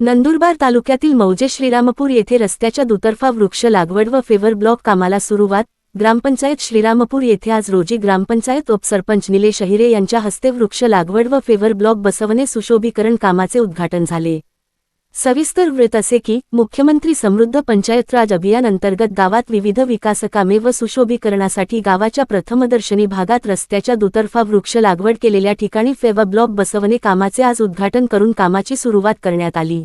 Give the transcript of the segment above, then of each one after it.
नंदुरबार तालुक्यातील मौजे श्रीरामपूर येथे रस्त्याच्या दुतर्फा वृक्ष लागवड व फेवर ब्लॉक कामाला सुरुवात. ग्रामपंचायत श्रीरामपूर येथे आज रोजी ग्रामपंचायत उपसरपंच निलेश अहिरे यांच्या हस्ते वृक्ष लागवड व फेवर ब्लॉक बसवणे सुशोभीकरण कामाचे उद्घाटन झाले. सविस्तर वृत्त असे की मुख्यमंत्री समृद्ध पंचायत राज अभियान अंतर्गत गावात विविध विकासकामे व सुशोभीकरणासाठी गावाच्या प्रथमदर्शनी भागात रस्त्याच्या दुतर्फा वृक्ष लागवड केलेल्या ठिकाणी फेवा ब्लॉक बसवणे कामाचे आज उद्घाटन करून कामाची सुरुवात करण्यात आली.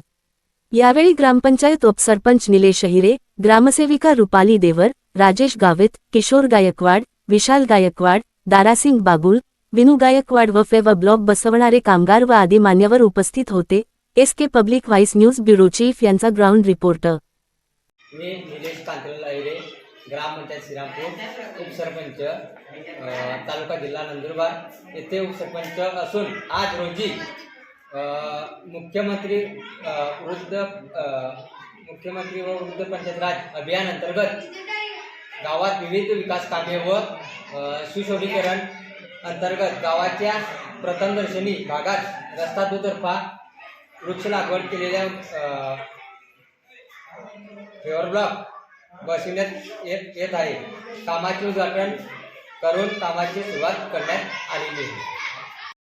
यावेळी ग्रामपंचायत उपसरपंच निलेश हिरे ग्रामसेविका रुपाली देवर राजेश गावित किशोर गायकवाड विशाल गायकवाड दारासिंग बागुल विनू गायकवाड व फेवा ब्लॉक बसवणारे कामगार व आदी मान्यवर उपस्थित होते. S K public voice news bureau chief यांचा ग्राउंड रिपोर्टर मी निलेश कांतराव लाहिरे ग्रामपंचायत श्रीरामपूर उपसरपंच तालुका जिल्हा नंदुरबार. येथे उपसरपंच असून आज रोजी मुख्यमंत्री वृद्ध मुख्यमंत्री व वृद्ध पंचायत राज अभियान अंतर्गत गावात विविध विकास कामे व सुशोभीकरण अंतर्गत गावाच्या प्रथमदर्शनी भागात रस्ता दुतर्फा वृक्ष लागवड केलेल्या अ, फेवर ब्लॉक बसविण्यात येत येत आहे. कामाचे उद्घाटन करून कामाची सुरुवात करण्यात आलेली आहे.